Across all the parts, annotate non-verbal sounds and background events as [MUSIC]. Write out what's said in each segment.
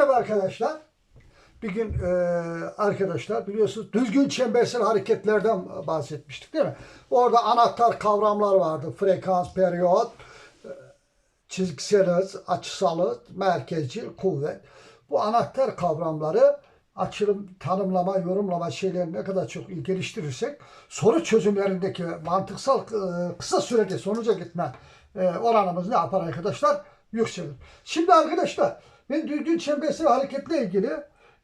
Merhaba arkadaşlar. Bir gün e, arkadaşlar biliyorsunuz düzgün çembersel hareketlerden bahsetmiştik değil mi? Orada anahtar kavramlar vardı. Frekans, periyot, e, çizgisel hız, açısal hız, merkezcil, kuvvet. Bu anahtar kavramları açılım, tanımlama, yorumlama şeylerini ne kadar çok geliştirirsek soru çözümlerindeki mantıksal e, kısa sürede sonuca gitme e, oranımız ne yapar arkadaşlar? Yükselir. Şimdi arkadaşlar ben düzgün çembersel hareketle ilgili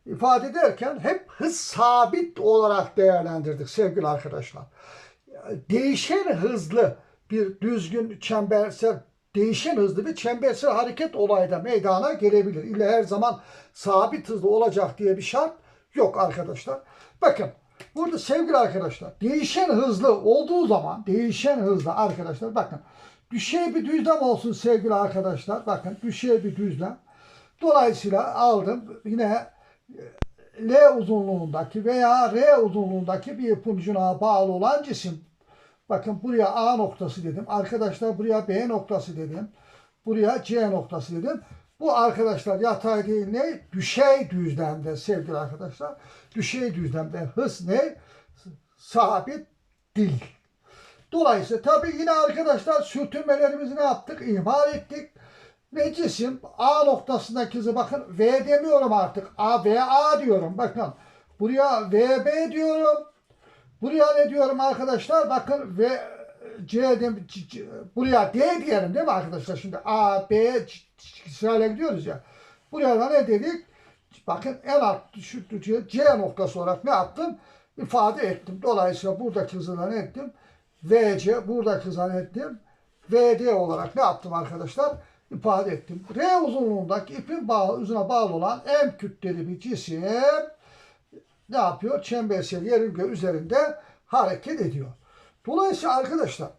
ifade ederken hep hız sabit olarak değerlendirdik sevgili arkadaşlar. Değişen hızlı bir düzgün çembersel değişen hızlı bir çembersel hareket olayda meydana gelebilir. İlla her zaman sabit hızlı olacak diye bir şart yok arkadaşlar. Bakın burada sevgili arkadaşlar değişen hızlı olduğu zaman değişen hızlı arkadaşlar bakın düşey bir düzlem olsun sevgili arkadaşlar. Bakın düşey bir düzlem. Dolayısıyla aldım yine L uzunluğundaki veya R uzunluğundaki bir ipucuna bağlı olan cisim. Bakın buraya A noktası dedim. Arkadaşlar buraya B noktası dedim. Buraya C noktası dedim. Bu arkadaşlar yatay değil ne? Düşey düzlemde sevgili arkadaşlar. Düşey düzlemde hız ne? Sabit değil. Dolayısıyla tabii yine arkadaşlar sürtünmelerimizi ne yaptık? İhmal ettik. Ve cisim A noktasındaki hızı bakın V demiyorum artık. A, V, A diyorum. Bakın buraya VB diyorum. Buraya ne diyorum arkadaşlar? Bakın V, C, dem- C- C- buraya D diyelim değil mi arkadaşlar? Şimdi A, B sırayla gidiyoruz ya. Buraya da ne dedik? Bakın en alt şu C, noktası olarak ne yaptım? İfade ettim. Dolayısıyla buradaki hızı ne ettim? VC buradaki hızı ne ettim? VD olarak ne yaptım arkadaşlar? İfade ettim. R uzunluğundaki ipin bağ, uzuna bağlı olan M kütleli bir cisim ne yapıyor? Çembersel yörünge üzerinde hareket ediyor. Dolayısıyla arkadaşlar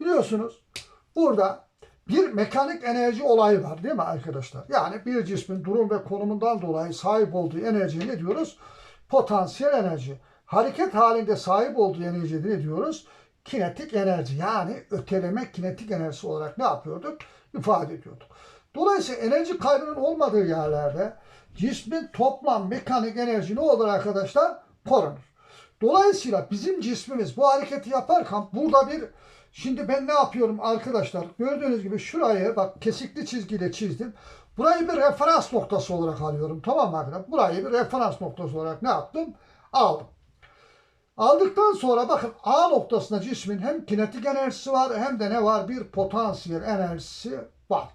biliyorsunuz burada bir mekanik enerji olayı var değil mi arkadaşlar? Yani bir cismin durum ve konumundan dolayı sahip olduğu enerjiye ne diyoruz? Potansiyel enerji. Hareket halinde sahip olduğu enerjiye ne diyoruz? Kinetik enerji. Yani öteleme kinetik enerjisi olarak ne yapıyorduk? İfade ediyorduk. Dolayısıyla enerji kaybının olmadığı yerlerde cismin toplam mekanik enerji ne olur arkadaşlar? Korunur. Dolayısıyla bizim cismimiz bu hareketi yaparken burada bir şimdi ben ne yapıyorum arkadaşlar? Gördüğünüz gibi şurayı bak kesikli çizgiyle çizdim. Burayı bir referans noktası olarak alıyorum. Tamam mı arkadaşlar? Burayı bir referans noktası olarak ne yaptım? Aldım. Aldıktan sonra bakın A noktasında cismin hem kinetik enerjisi var hem de ne var? Bir potansiyel enerjisi var.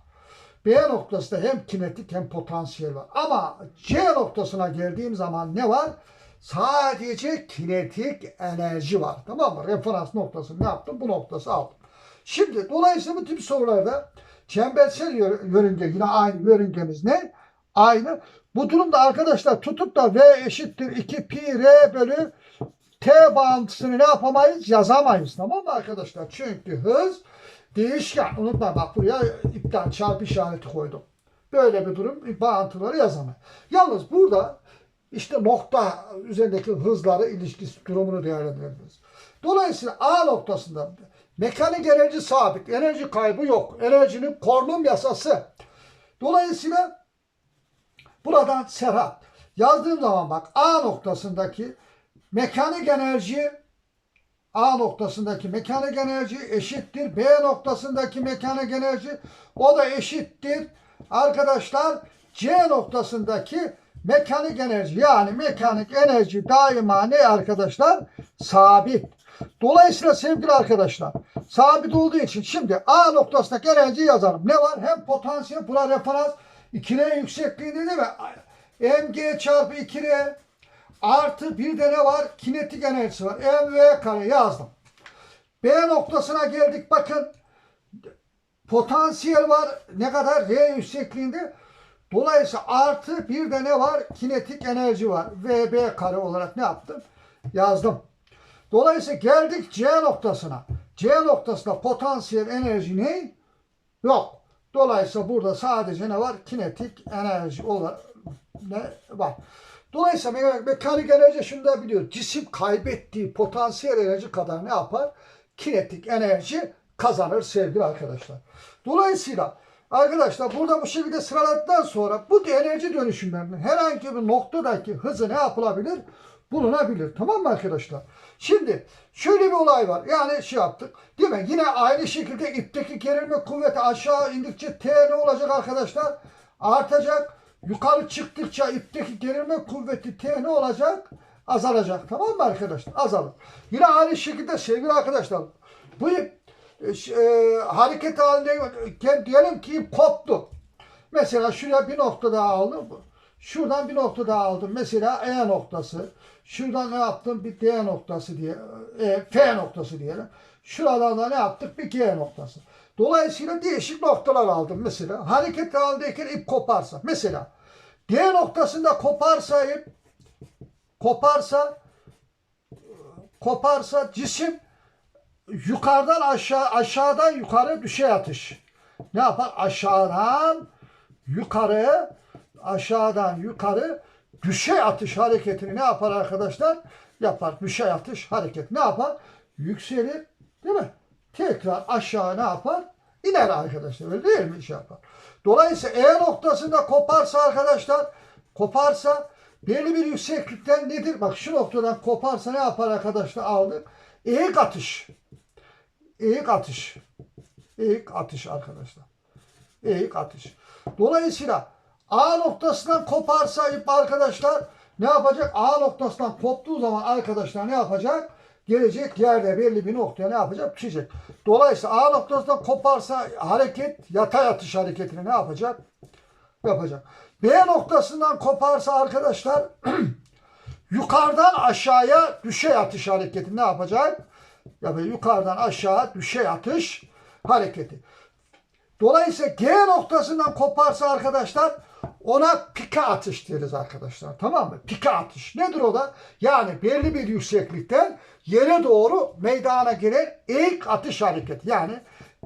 B noktasında hem kinetik hem potansiyel var. Ama C noktasına geldiğim zaman ne var? Sadece kinetik enerji var. Tamam mı? Referans noktası ne yaptım? Bu noktası aldım. Şimdi dolayısıyla bu tip sorularda çembersel yör- yörünge yine aynı yörüngemiz ne? Aynı. Bu durumda arkadaşlar tutup da V eşittir 2 pi r bölü T bağıntısını ne yapamayız? Yazamayız. Tamam mı arkadaşlar? Çünkü hız değişken. Unutma bak buraya ipten çarpı işareti koydum. Böyle bir durum bağıntıları yazamayız. Yalnız burada işte nokta üzerindeki hızları ilişkisi durumunu değerlendirebiliriz. Dolayısıyla A noktasında mekanik enerji sabit. Enerji kaybı yok. Enerjinin korunum yasası. Dolayısıyla buradan Serhat yazdığım zaman bak A noktasındaki mekanik enerji A noktasındaki mekanik enerji eşittir B noktasındaki mekanik enerji o da eşittir arkadaşlar C noktasındaki mekanik enerji yani mekanik enerji daima ne arkadaşlar sabit. Dolayısıyla sevgili arkadaşlar sabit olduğu için şimdi A noktasındaki enerji yazarım. Ne var? Hem potansiyel buna referans 2R yüksekliğinde değil mi? mg çarpı 2R Artı bir de ne var? Kinetik enerjisi var. mv kare yazdım. B noktasına geldik. Bakın potansiyel var. Ne kadar? R yüksekliğinde. Dolayısıyla artı bir de ne var? Kinetik enerji var. VB kare olarak ne yaptım? Yazdım. Dolayısıyla geldik C noktasına. C noktasında potansiyel enerji ne? Yok. Dolayısıyla burada sadece ne var? Kinetik enerji olarak ne var? Dolayısıyla me- mekanik enerji şunu da biliyor. Cisim kaybettiği potansiyel enerji kadar ne yapar? Kinetik enerji kazanır sevgili arkadaşlar. Dolayısıyla Arkadaşlar burada bu şekilde sıraladıktan sonra bu enerji dönüşümlerinin herhangi bir noktadaki hızı ne yapılabilir? Bulunabilir. Tamam mı arkadaşlar? Şimdi şöyle bir olay var. Yani şey yaptık. Değil mi? Yine aynı şekilde ipteki gerilme kuvveti aşağı indikçe T ne olacak arkadaşlar? Artacak. Yukarı çıktıkça ipteki gerilme kuvveti T ne olacak? Azalacak. Tamam mı arkadaşlar? Azalır. Yine aynı şekilde sevgili arkadaşlar bu ip e, e, hareket halindeyken diyelim ki ip koptu. Mesela şuraya bir nokta daha aldım. Şuradan bir nokta daha aldım. Mesela E noktası. Şuradan ne yaptım? Bir D noktası diye. E, F noktası diyelim. Şuradan da ne yaptık? Bir G noktası. Dolayısıyla değişik noktalar aldım. Mesela hareket halindeyken ip koparsa. Mesela D noktasında koparsa ip koparsa koparsa cisim yukarıdan aşağı aşağıdan yukarı düşey atış. Ne yapar? Aşağıdan yukarı aşağıdan yukarı düşey atış hareketini ne yapar arkadaşlar? Yapar. Düşey atış hareket. Ne yapar? Yükselir. Değil mi? Tekrar aşağı ne yapar? İner arkadaşlar. Öyle değil mi? Şey yapar. Dolayısıyla E noktasında koparsa arkadaşlar koparsa belli bir yükseklikten nedir? Bak şu noktadan koparsa ne yapar arkadaşlar? Aldık. Eğik atış. Eğik atış. Eğik atış arkadaşlar. Eğik atış. Dolayısıyla A noktasından koparsa ip arkadaşlar ne yapacak? A noktasından koptuğu zaman arkadaşlar ne yapacak? Gelecek yerde belli bir noktaya ne yapacak? Düşecek. Dolayısıyla A noktasından koparsa hareket yatay atış hareketini ne yapacak? Yapacak. B noktasından koparsa arkadaşlar [CLEARS THROAT] yukarıdan aşağıya düşey atış hareketi ne yapacak? Ya böyle yukarıdan aşağı düşey atış hareketi. Dolayısıyla G noktasından koparsa arkadaşlar ona pika atış deriz arkadaşlar. Tamam mı? Pika atış. Nedir o da? Yani belli bir yükseklikten yere doğru meydana gelen eğik atış hareketi. Yani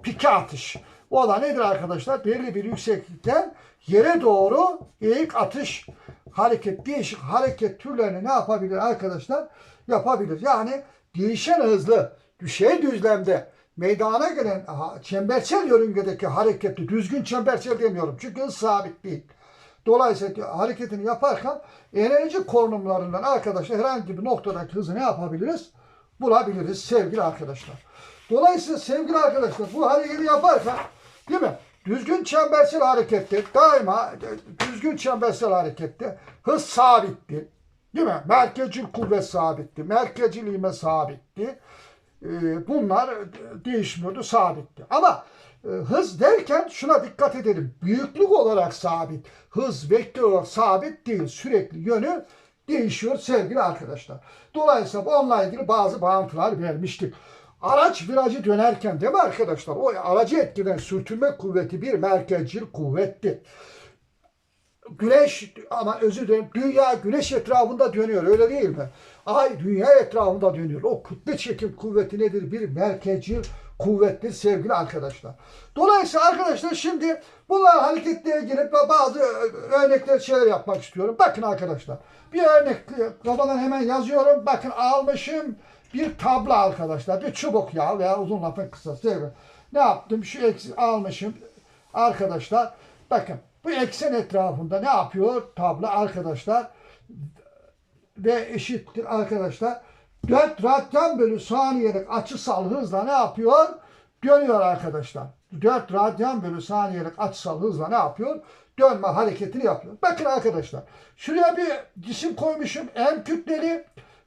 pika atış. O da nedir arkadaşlar? Belli bir yükseklikten yere doğru eğik atış hareket, değişik hareket türlerini ne yapabilir arkadaşlar? Yapabilir. Yani değişen hızlı, düşey düzlemde meydana gelen çembersel yörüngedeki hareketi düzgün çembersel demiyorum. Çünkü sabit değil. Dolayısıyla hareketini yaparken enerji konumlarından arkadaşlar herhangi bir noktadaki hızı ne yapabiliriz? Bulabiliriz sevgili arkadaşlar. Dolayısıyla sevgili arkadaşlar bu hareketi yaparken değil mi? Düzgün çembersel harekette daima düzgün çembersel harekette hız sabitti. Değil mi? Merkezcil kuvvet sabitti. Merkezcil ivme sabitti. Ee, bunlar değişmiyordu, sabitti. Ama hız derken şuna dikkat edelim. Büyüklük olarak sabit. Hız vektör olarak sabit değil. Sürekli yönü değişiyor sevgili arkadaşlar. Dolayısıyla onunla ilgili bazı bağıntılar vermiştik. Araç virajı dönerken değil mi arkadaşlar? O aracı etkilen sürtünme kuvveti bir merkezcil kuvvetti. Güneş ama özür dilerim dünya güneş etrafında dönüyor öyle değil mi? Ay dünya etrafında dönüyor. O kütle çekim kuvveti nedir? Bir merkezcil kuvvettir sevgili arkadaşlar. Dolayısıyla arkadaşlar şimdi bunlar hareketlere girip bazı örnekler şeyler yapmak istiyorum. Bakın arkadaşlar bir örnek kafadan hemen yazıyorum. Bakın almışım bir tablo arkadaşlar. Bir çubuk ya veya uzun lafın kısası? Ne yaptım? Şu eksi almışım arkadaşlar. Bakın bu eksen etrafında ne yapıyor tablo arkadaşlar? Ve eşittir arkadaşlar. 4 radyan bölü saniyelik açısal hızla ne yapıyor? Dönüyor arkadaşlar. 4 radyan bölü saniyelik açısal hızla ne yapıyor? Dönme hareketini yapıyor. Bakın arkadaşlar. Şuraya bir cisim koymuşum. M kütleli.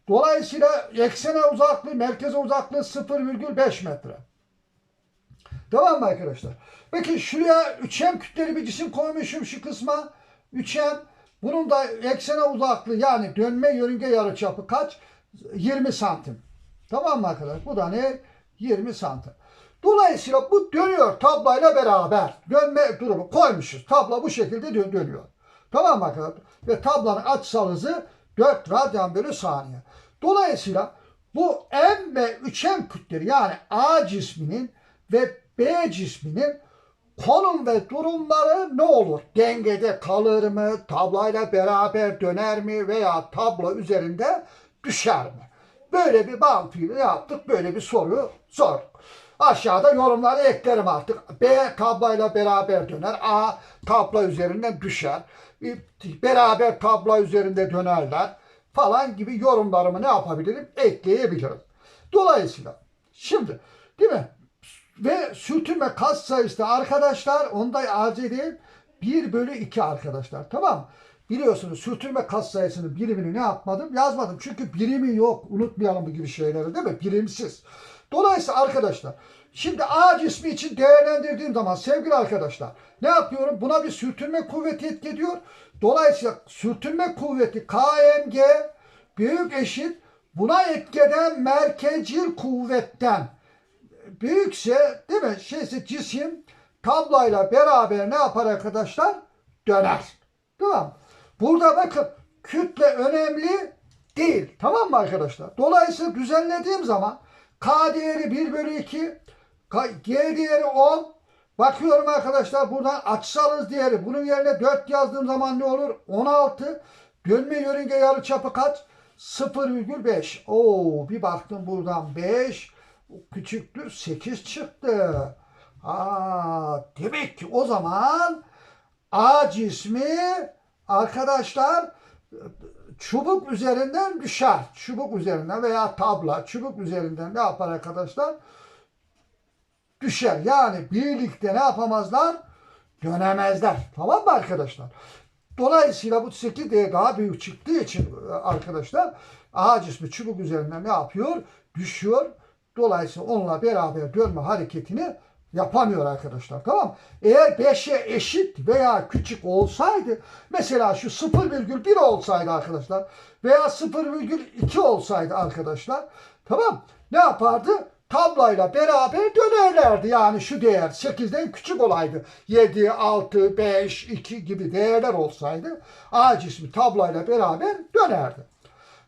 Dolayısıyla eksene uzaklığı, merkeze uzaklığı 0,5 metre. Tamam mı arkadaşlar? Bakın şuraya üçgen kütleli bir cisim koymuşum şu kısma. Üçgen. Bunun da eksene uzaklığı yani dönme yörünge yarıçapı kaç? 20 santim. Tamam mı arkadaşlar? Bu da ne? 20 santim. Dolayısıyla bu dönüyor tablayla beraber. Dönme durumu koymuşuz. Tabla bu şekilde dö- dönüyor. Tamam mı arkadaşlar? Ve tablanın açısal hızı 4 radyan bölü saniye. Dolayısıyla bu M ve 3M kütleri yani A cisminin ve B cisminin konum ve durumları ne olur? Dengede kalır mı? Tablayla beraber döner mi? Veya tablo üzerinde düşer mi? Böyle bir bağıntıyla yaptık. Böyle bir soruyu sorduk. Aşağıda yorumları eklerim artık. B tablayla beraber döner. A tabla üzerinden düşer. Beraber tabla üzerinde dönerler falan gibi yorumlarımı ne yapabilirim? Ekleyebilirim. Dolayısıyla şimdi değil mi? Ve sürtünme kas sayısı da arkadaşlar onda acil değil 1 bölü 2 arkadaşlar tamam mı? Biliyorsunuz sürtünme kas sayısının birimini ne yapmadım? Yazmadım. Çünkü birimi yok. Unutmayalım bu gibi şeyleri değil mi? Birimsiz. Dolayısıyla arkadaşlar şimdi A cismi için değerlendirdiğim zaman sevgili arkadaşlar ne yapıyorum? Buna bir sürtünme kuvveti etki ediyor. Dolayısıyla sürtünme kuvveti KMG büyük eşit buna etki eden merkezcil kuvvetten büyükse değil mi? Şeyse cisim tablayla beraber ne yapar arkadaşlar? Döner. Tamam. Burada bakın kütle önemli değil. Tamam mı arkadaşlar? Dolayısıyla düzenlediğim zaman K değeri 1 bölü 2 K- G değeri 10 Bakıyorum arkadaşlar buradan açısal hız değeri. Bunun yerine 4 yazdığım zaman ne olur? 16. Dönme yörünge yarıçapı kaç? 0,5. Oo bir baktım buradan 5 küçüktür 8 çıktı. Aa, demek ki o zaman A cismi arkadaşlar çubuk üzerinden düşer. Çubuk üzerinden veya tabla çubuk üzerinden ne yapar arkadaşlar? Düşer. Yani birlikte ne yapamazlar? Dönemezler. Tamam mı arkadaşlar? Dolayısıyla bu 8 değer daha büyük çıktığı için e, arkadaşlar A cismi çubuk üzerinden ne yapıyor? Düşüyor. Dolayısıyla onunla beraber dönme hareketini yapamıyor arkadaşlar. Tamam? Eğer 5'e eşit veya küçük olsaydı mesela şu 0,1 olsaydı arkadaşlar veya 0,2 olsaydı arkadaşlar tamam ne yapardı? Tablayla beraber dönerlerdi. Yani şu değer 8'den küçük olaydı. 7, 6, 5, 2 gibi değerler olsaydı A cismi tablayla beraber dönerdi.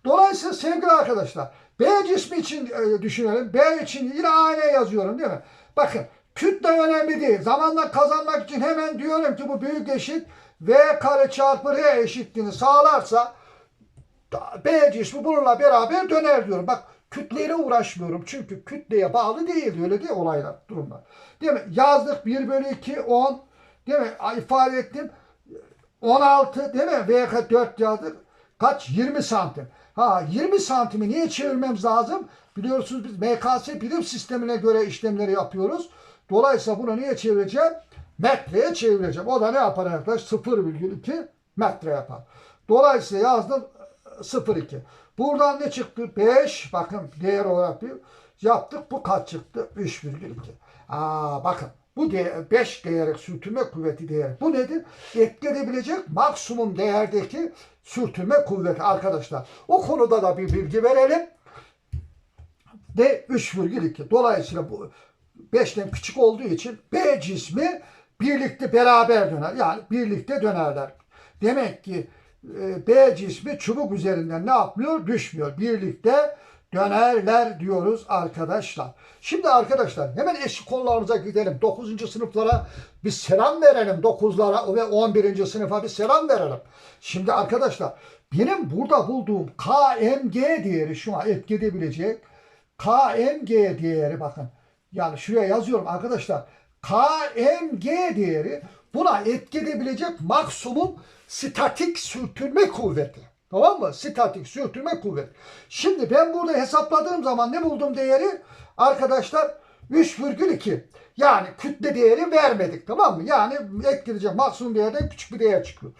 Dolayısıyla sevgili arkadaşlar B cismi için e, düşünelim. B için yine aynı yazıyorum değil mi? Bakın kütle önemli değil. Zamanla kazanmak için hemen diyorum ki bu büyük eşit V kare çarpı R eşitliğini sağlarsa B cismi bununla beraber döner diyorum. Bak kütleyle uğraşmıyorum. Çünkü kütleye bağlı değil. Öyle değil olaylar, durumlar. Değil mi? Yazdık 1 bölü 2, 10. Değil mi? İfade ettim. 16 değil mi? VK 4 yazdık. Kaç? 20 santim. Ha 20 santimi niye çevirmemiz lazım? Biliyorsunuz biz MKS birim sistemine göre işlemleri yapıyoruz. Dolayısıyla bunu niye çevireceğim? Metreye çevireceğim. O da ne yapar arkadaş? 0,2 metre yapar. Dolayısıyla yazdım 0,2. Buradan ne çıktı? 5. Bakın değer olarak bir yaptık. Bu kaç çıktı? 3,2. Aa bakın. Bu değer, 5 değerlik sürtünme kuvveti değeri. Bu nedir? Etki edebilecek maksimum değerdeki sürtünme kuvveti arkadaşlar. O konuda da bir bilgi verelim. De 3,2. Dolayısıyla bu 5'ten küçük olduğu için B cismi birlikte beraber döner. Yani birlikte dönerler. Demek ki e, B cismi çubuk üzerinden ne yapmıyor? Düşmüyor. Birlikte dönerler diyoruz arkadaşlar. Şimdi arkadaşlar hemen eski konularımıza gidelim. 9. sınıflara bir selam verelim. 9'lara ve 11. sınıfa bir selam verelim. Şimdi arkadaşlar benim burada bulduğum KMG değeri şu an etki edebilecek KMG değeri bakın. Yani şuraya yazıyorum arkadaşlar. KMG değeri buna etki edebilecek maksimum statik sürtünme kuvveti. Tamam mı? Statik sürtünme kuvveti. Şimdi ben burada hesapladığım zaman ne buldum değeri? Arkadaşlar 3,2. Yani kütle değeri vermedik tamam mı? Yani etkileyecek maksimum değerden küçük bir değer çıkıyor.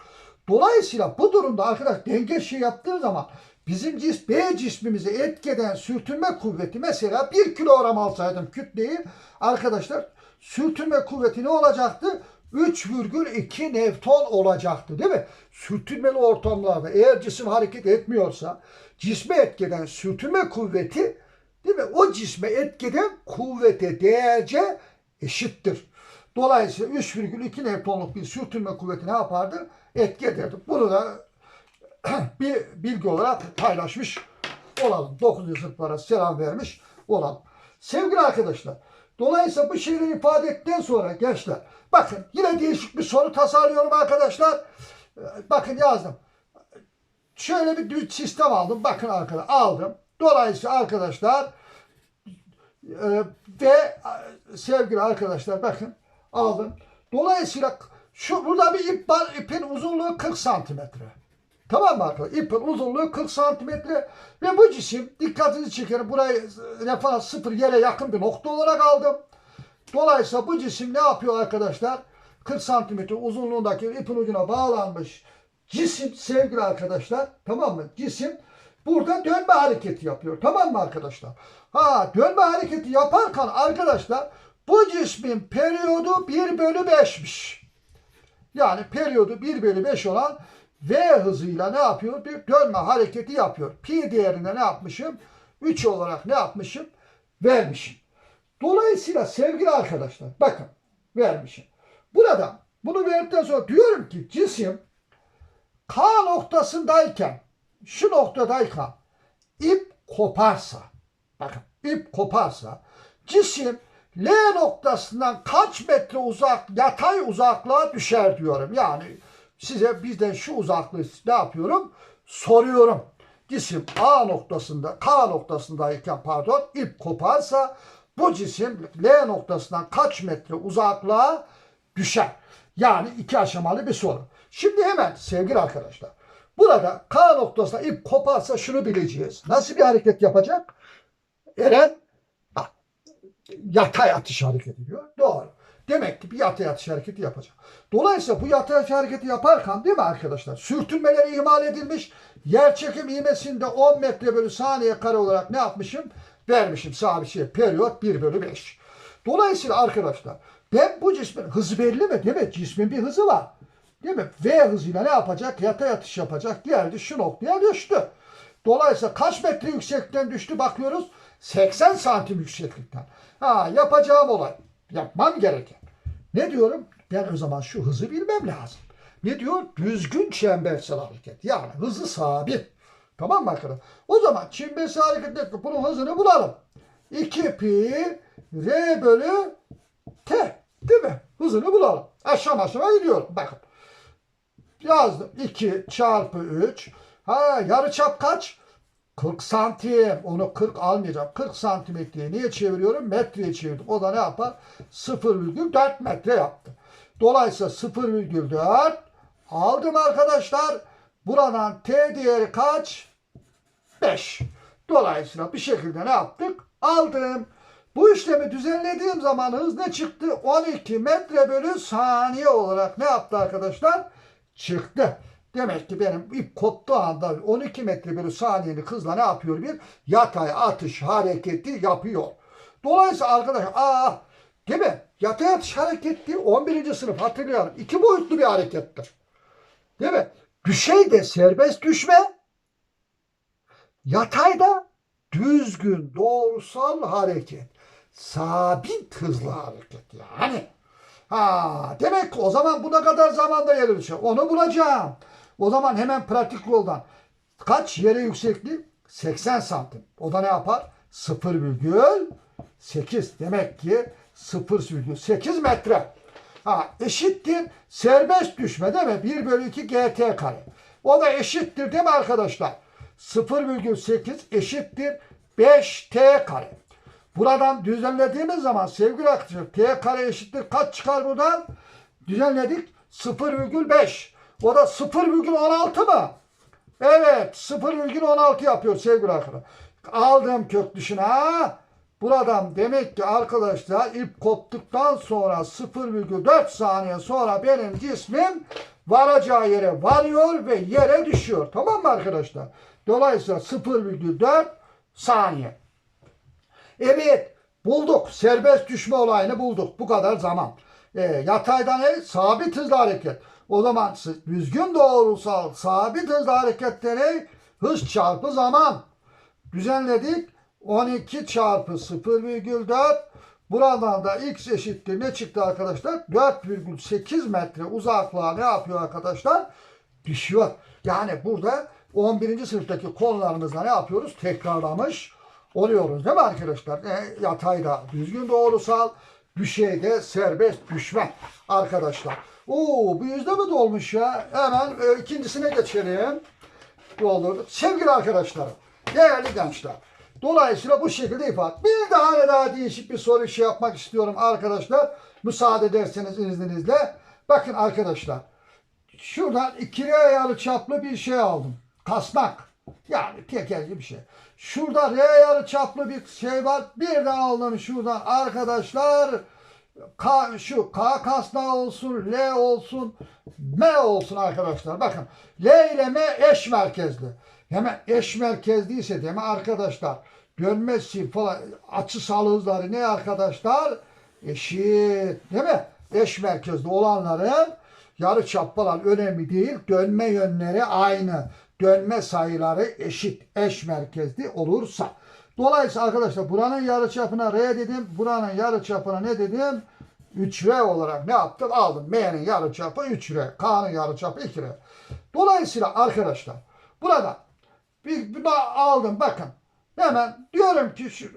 Dolayısıyla bu durumda arkadaş denge şey yaptığı zaman bizim cis, B cismimizi etkeden sürtünme kuvveti mesela 1 kilogram alsaydım kütleyi arkadaşlar sürtünme kuvveti ne olacaktı? 3,2 Newton olacaktı değil mi? Sürtünmeli ortamlarda eğer cisim hareket etmiyorsa cisme etkeden sürtünme kuvveti değil mi? O cisme etkeden kuvvete değerce eşittir. Dolayısıyla 3,2 Newton'luk bir sürtünme kuvveti ne yapardı? Etki ederdi. Bunu da [CLEARS THROAT] bir bilgi olarak paylaşmış olalım. 9. sınıflara selam vermiş olalım. Sevgili arkadaşlar, dolayısıyla bu şeyleri ifade ettikten sonra gençler, bakın yine değişik bir soru tasarlıyorum arkadaşlar. Ee, Bakın yazdım. Şöyle bir düz sistem aldım. Bakın arkadaşlar aldım. Dolayısıyla arkadaşlar Ee, ve e, sevgili arkadaşlar bakın aldım. Dolayısıyla şu burada bir ip var. İpin uzunluğu 40 santimetre. Tamam mı arkadaşlar? İpin uzunluğu 40 santimetre ve bu cisim dikkatinizi çekerim. Burayı e, referans sıfır yere yakın bir nokta olarak aldım. Dolayısıyla bu cisim ne yapıyor arkadaşlar? 40 santimetre uzunluğundaki ipin ucuna bağlanmış cisim sevgili arkadaşlar tamam mı? Cisim burada dönme hareketi yapıyor. Tamam mı arkadaşlar? Ha dönme hareketi yaparken arkadaşlar bu cismin periyodu 1 bölü 5'miş. Yani periyodu 1 bölü 5 olan V hızıyla ne yapıyor? Bir dönme hareketi yapıyor. Pi değerinde ne yapmışım? 3 olarak ne yapmışım? Vermişim. Dolayısıyla sevgili arkadaşlar bakın vermişim. Burada bunu verdikten sonra diyorum ki cisim K noktasındayken şu noktadayken ip koparsa bakın ip koparsa cisim L noktasından kaç metre uzak yatay uzaklığa düşer diyorum. Yani size bizden şu uzaklığı ne yapıyorum? Soruyorum. Cisim A noktasında K noktasındayken pardon ip koparsa bu cisim L noktasından kaç metre uzaklığa düşer? Yani iki aşamalı bir soru. Şimdi hemen sevgili arkadaşlar. Burada K noktasına ip koparsa şunu bileceğiz. Nasıl bir hareket yapacak? Eren yatay atış hareketi diyor. Doğru. Demek ki bir yatay atış hareketi yapacak. Dolayısıyla bu yatay atış hareketi yaparken değil mi arkadaşlar? Sürtünmeleri ihmal edilmiş. Yer çekim ivmesinde 10 metre bölü saniye kare olarak ne yapmışım? Vermişim sabit şey periyot 1 bölü 5. Dolayısıyla arkadaşlar ben bu cismin hızı belli mi? Değil mi? Cismin bir hızı var. Değil mi? V hızıyla ne yapacak? Yatay atış yapacak. Geldi şu noktaya düştü. Dolayısıyla kaç metre yükseklikten düştü bakıyoruz. 80 santim yükseklikten. Ha yapacağım olay. Yapmam gereken. Ne diyorum? Ben o zaman şu hızı bilmem lazım. Ne diyor? Düzgün çembersel hareket. Yani hızı sabit. Tamam mı arkadaşlar? O zaman çembersel harekette bunun hızını bulalım. 2 pi r bölü t. Değil mi? Hızını bulalım. Aşama aşama gidiyorum. Bakın. Yazdım. 2 çarpı 3. Ha yarıçap kaç? 40 santim. Onu 40 almayacağım. 40 santimetreye niye çeviriyorum? Metreye çevirdim. O da ne yapar? 0,4 metre yaptı. Dolayısıyla 0,4 aldım arkadaşlar. Buradan t değeri kaç? 5. Dolayısıyla bir şekilde ne yaptık? Aldım. Bu işlemi düzenlediğim zaman hız ne çıktı? 12 metre bölü saniye olarak ne yaptı arkadaşlar? Çıktı. Demek ki benim ip koptuğu anda 12 metre bölü saniyelik hızla ne yapıyor bir? Yatay atış hareketi yapıyor. Dolayısıyla arkadaşlar aa değil mi? Yatay atış hareketi 11. sınıf hatırlayalım. İki boyutlu bir harekettir. Değil mi? Düşey de serbest düşme. Yatayda düzgün doğrusal hareket. Sabit hızlı hareket yani. Ha, demek o zaman buna kadar zamanda düşer. Onu bulacağım. O zaman hemen pratik yoldan. Kaç yere yüksekliği? 80 santim. O da ne yapar? 0,8. Demek ki 0,8 metre. Ha, eşittir serbest düşme değil mi? 1 bölü 2 gt kare. O da eşittir değil mi arkadaşlar? 0,8 eşittir 5t kare. Buradan düzenlediğimiz zaman sevgili arkadaşlar t kare eşittir kaç çıkar buradan? Düzenledik 0,5. O da 0,16 mı? Evet 0,16 yapıyor sevgili arkadaşlar. Aldım kök dışına. Buradan demek ki arkadaşlar ip koptuktan sonra 0,4 saniye sonra benim cismim varacağı yere varıyor ve yere düşüyor. Tamam mı arkadaşlar? Dolayısıyla 0,4 saniye. Evet bulduk. Serbest düşme olayını bulduk. Bu kadar zaman. E, yatayda ne? Sabit hızlı hareket. O zaman düzgün doğrusal sabit hızlı harekette ne? Hız çarpı zaman. Düzenledik. 12 çarpı 0,4 Buradan da x eşittir ne çıktı arkadaşlar? 4,8 metre uzaklığa ne yapıyor arkadaşlar? Düşüyor. Yani burada 11. sınıftaki konularımızda ne yapıyoruz? Tekrarlamış oluyoruz değil mi arkadaşlar? E, yatayda düzgün doğrusal, düşeyde serbest düşme arkadaşlar. Oo bu yüzde mi dolmuş ya? Hemen e, ikincisine geçelim. Doldurduk. Sevgili arkadaşlarım, değerli gençler. Dolayısıyla bu şekilde ifade. Bir tane daha değişik bir soru şey yapmak istiyorum arkadaşlar. Müsaade ederseniz izninizle. Bakın arkadaşlar. Şuradan ikili yarı çaplı bir şey aldım. Kasnak. Yani tekerli bir şey. Şurada R yarı çaplı bir şey var. Bir de aldım şuradan arkadaşlar. K, şu K kasnağı olsun, L olsun, M olsun arkadaşlar. Bakın L ile M eş merkezli. Hemen eş merkezliyse mi arkadaşlar? Dönmesi falan açısal hızları ne arkadaşlar? Eşit değil mi? Eş merkezli olanların yarı çap falan önemli değil. Dönme yönleri aynı. Dönme sayıları eşit. Eş merkezli olursa. Dolayısıyla arkadaşlar buranın yarı çapına R dedim. Buranın yarı çapına ne dedim? 3R olarak ne yaptım? Aldım. M'nin yarı çapı 3R. K'nın yarı çapı 2R. Dolayısıyla arkadaşlar burada bir, bir aldım bakın. Hemen diyorum ki şu,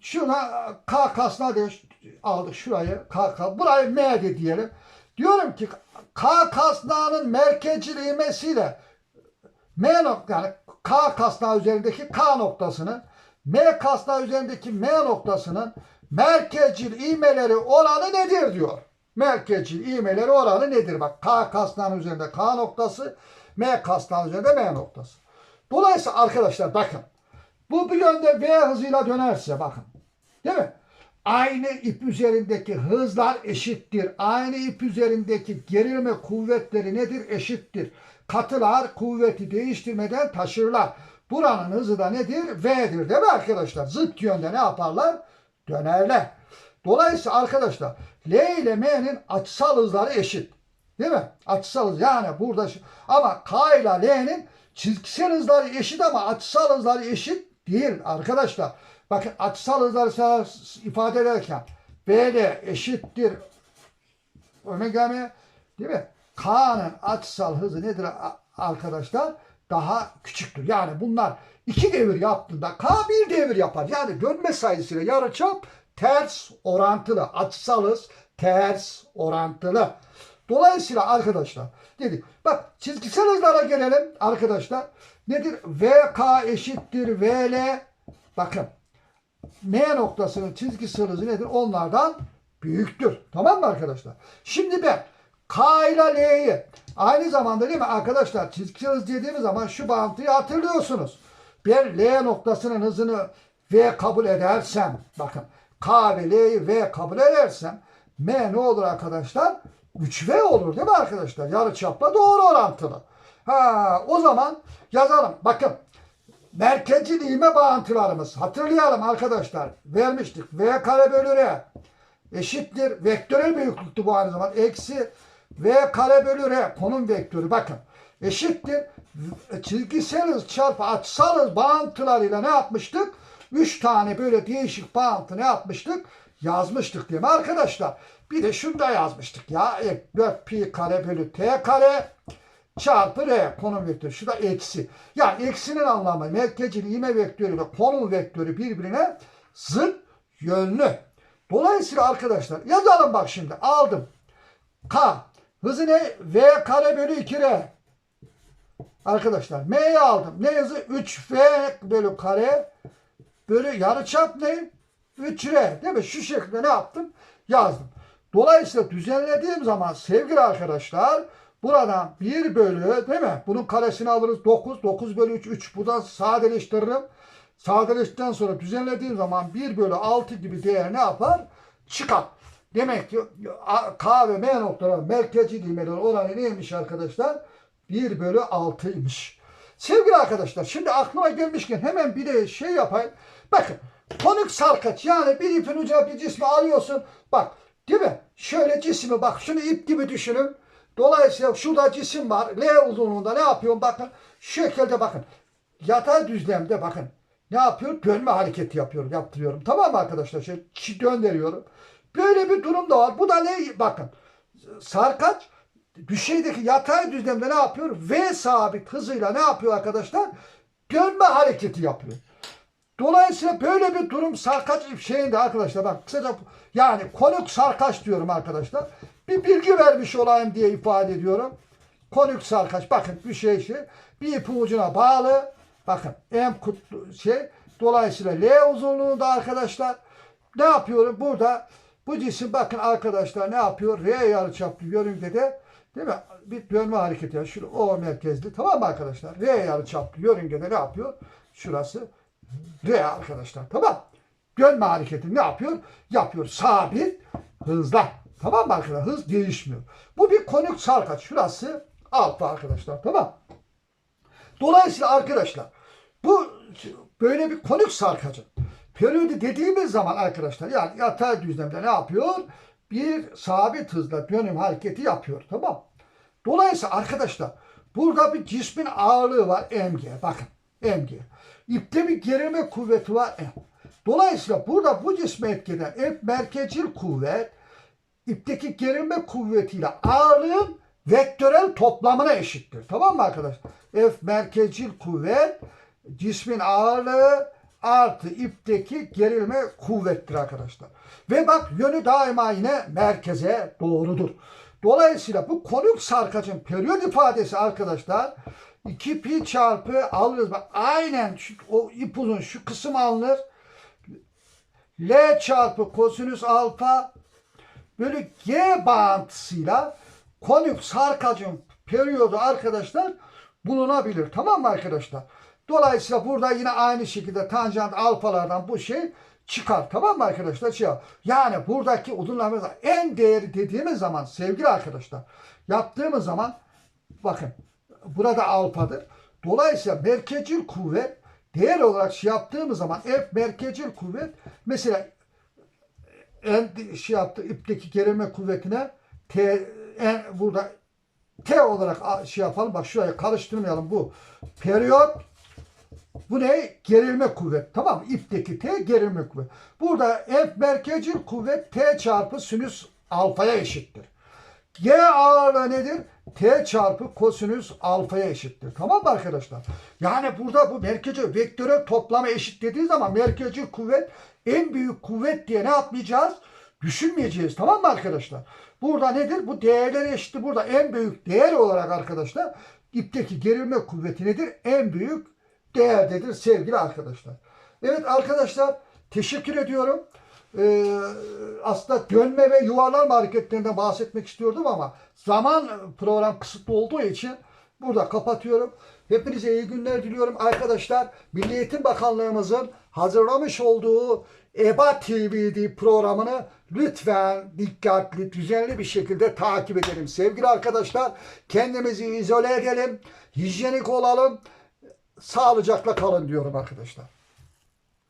şuna K kasna diye aldık şurayı K, K burayı M de diyelim. Diyorum ki K kasnağının merkezcil ivmesiyle M yani K kasnağı üzerindeki K noktasının M kasnağı üzerindeki M noktasının merkezcil ivmeleri oranı nedir diyor. Merkezcil ivmeleri oranı nedir? Bak K kasnağının üzerinde K noktası, M kasnağının üzerinde M noktası. Dolayısıyla arkadaşlar bakın. Bu bir yönde V hızıyla dönerse bakın. Değil mi? Aynı ip üzerindeki hızlar eşittir. Aynı ip üzerindeki gerilme kuvvetleri nedir? Eşittir. Katılar kuvveti değiştirmeden taşırlar. Buranın hızı da nedir? V'dir değil mi arkadaşlar? Zıt yönde ne yaparlar? Dönerler. Dolayısıyla arkadaşlar L ile M'nin açısal hızları eşit. Değil mi? Açısal hız yani burada ama K ile L'nin çizgisel hızları eşit ama açısal hızları eşit değil arkadaşlar. Bakın açısal hızları ifade ederken BL eşittir omega m değil mi? K'nın açısal hızı nedir arkadaşlar? Daha küçüktür. Yani bunlar iki devir yaptığında K bir devir yapar. Yani dönme sayısıyla yarıçap ters orantılı. Açısal hız ters orantılı. Dolayısıyla arkadaşlar dedik. Bak çizgisel hızlara gelelim arkadaşlar. Nedir? VK eşittir VL. Bakın M noktasının çizgisel hızı nedir? Onlardan büyüktür. Tamam mı arkadaşlar? Şimdi ben K ile L'yi aynı zamanda değil mi arkadaşlar çizgisel hız dediğimiz zaman şu bağıntıyı hatırlıyorsunuz. Ben L noktasının hızını V kabul edersem bakın K ve L'yi V kabul edersem M ne olur arkadaşlar? 3V olur değil mi arkadaşlar? Yarıçapla doğru orantılı. Ha, o zaman yazalım. Bakın merkezcil ivme bağıntılarımız hatırlayalım arkadaşlar. Vermiştik. V kare bölü R eşittir. Vektörel büyüklüktü bu aynı zamanda. Eksi V kare bölü R konum vektörü bakın. Eşittir. Çizgisel çarpı açısal hız bağıntılarıyla ne yapmıştık? Üç tane böyle değişik bağıntı ne yapmıştık? Yazmıştık değil mi arkadaşlar? Bir de şunu da yazmıştık ya. E, 4 pi kare bölü t kare çarpı r konum vektörü. Şu da eksi. Yani eksinin anlamı merkezcil ivme vektörü ve konum vektörü birbirine zıt yönlü. Dolayısıyla arkadaşlar yazalım bak şimdi aldım. K hızı ne? V kare bölü 2R. Arkadaşlar M'yi aldım. Ne yazı? 3V bölü kare bölü yarıçap ne? 3R. Değil mi? Şu şekilde ne yaptım? Yazdım. Dolayısıyla düzenlediğim zaman sevgili arkadaşlar buradan 1 bölü değil mi? Bunun karesini alırız 9. 9 bölü 3 3. Buradan sadeleştiririm. Sadeleştikten sonra düzenlediğim zaman 1 bölü 6 gibi değer ne yapar? Çıkar. Demek ki K ve M noktaları merkezi ilmeleri oranı neymiş arkadaşlar? 1 bölü 6'ymış. Sevgili arkadaşlar şimdi aklıma gelmişken hemen bir de şey yapayım. Bakın konuk sarkaç yani bir ipin ucuna bir cismi alıyorsun. Bak değil mi? Şöyle cismi bak şunu ip gibi düşünün. Dolayısıyla şurada cisim var. L uzunluğunda ne yapıyorum bakın. Şekilde bakın. Yatay düzlemde bakın. Ne yapıyor? Dönme hareketi yapıyorum, yaptırıyorum. Tamam mı arkadaşlar? Şöyle döndürüyorum. Böyle bir durum da var. Bu da ne? Bakın. Sarkaç düşeydeki yatay düzlemde ne yapıyor? V sabit hızıyla ne yapıyor arkadaşlar? Dönme hareketi yapıyor. Dolayısıyla böyle bir durum sarkaç şeyinde arkadaşlar bak kısaca yani konuk sarkaç diyorum arkadaşlar. Bir bilgi vermiş olayım diye ifade ediyorum. Konuk sarkaç bakın bir şey şey bir ucuna bağlı bakın M kutlu şey Dolayısıyla L uzunluğunda arkadaşlar ne yapıyorum? Burada bu cisim bakın arkadaşlar ne yapıyor? R yarıçaplı yörüngede değil mi? Bir dönme hareketi ya. Şurada O merkezli. Tamam mı arkadaşlar? R yarıçaplı yörüngede ne yapıyor? Şurası R arkadaşlar. Tamam. Dönme hareketi ne yapıyor? Yapıyor. Sabit hızla. Tamam mı arkadaşlar? Hız değişmiyor. Bu bir konuk sarkaç. Şurası alfa arkadaşlar. Tamam. Dolayısıyla arkadaşlar bu böyle bir konuk sarkacın periyodu dediğimiz zaman arkadaşlar yani yatay düzlemde ne yapıyor? Bir sabit hızla dönüm hareketi yapıyor. Tamam. Dolayısıyla arkadaşlar burada bir cismin ağırlığı var mg. Bakın mg. İpte bir gerilme kuvveti var m. Dolayısıyla burada bu cisme etkeden F merkezcil kuvvet ipteki gerilme kuvvetiyle ağırlığın vektörel toplamına eşittir. Tamam mı arkadaşlar? F merkezcil kuvvet cismin ağırlığı artı ipteki gerilme kuvvettir arkadaşlar. Ve bak yönü daima yine merkeze doğrudur. Dolayısıyla bu konuk sarkacın periyod ifadesi arkadaşlar 2 pi çarpı alırız. Bak aynen şu, o ip uzun şu kısım alınır. L çarpı kosinüs alfa böyle G bağıntısıyla konük sarkacın periyodu arkadaşlar bulunabilir. Tamam mı arkadaşlar? Dolayısıyla burada yine aynı şekilde tanjant alfalardan bu şey çıkar. Tamam mı arkadaşlar? Şey, yani buradaki uzunlamanın en değeri dediğimiz zaman sevgili arkadaşlar yaptığımız zaman bakın burada alfadır. Dolayısıyla merkezcil kuvvet değer olarak şey yaptığımız zaman F merkezcil kuvvet mesela en şey yaptı ipteki gerilme kuvvetine T en burada T olarak şey yapalım. Bak şuraya karıştırmayalım bu. Periyot bu ne? Gerilme kuvvet. Tamam mı? İpteki T gerilme kuvvet. Burada F merkezcil kuvvet T çarpı sinüs alfaya eşittir. G ağırlığı nedir? T çarpı kosinüs alfaya eşittir. Tamam mı arkadaşlar? Yani burada bu merkezi vektörel toplama eşit dediği zaman merkezi kuvvet en büyük kuvvet diye ne yapmayacağız? Düşünmeyeceğiz. Tamam mı arkadaşlar? Burada nedir? Bu değerler eşittir. Burada en büyük değer olarak arkadaşlar ipteki gerilme kuvveti nedir? En büyük değerdedir sevgili arkadaşlar. Evet arkadaşlar teşekkür ediyorum. Ee, aslında dönme ve yuvarlanma hareketlerinden bahsetmek istiyordum ama zaman program kısıtlı olduğu için burada kapatıyorum. Hepinize iyi günler diliyorum arkadaşlar. Milli Eğitim Bakanlığımızın hazırlamış olduğu EBA TV'di programını lütfen dikkatli, düzenli bir şekilde takip edelim. Sevgili arkadaşlar kendimizi izole edelim, hijyenik olalım, sağlıcakla kalın diyorum arkadaşlar.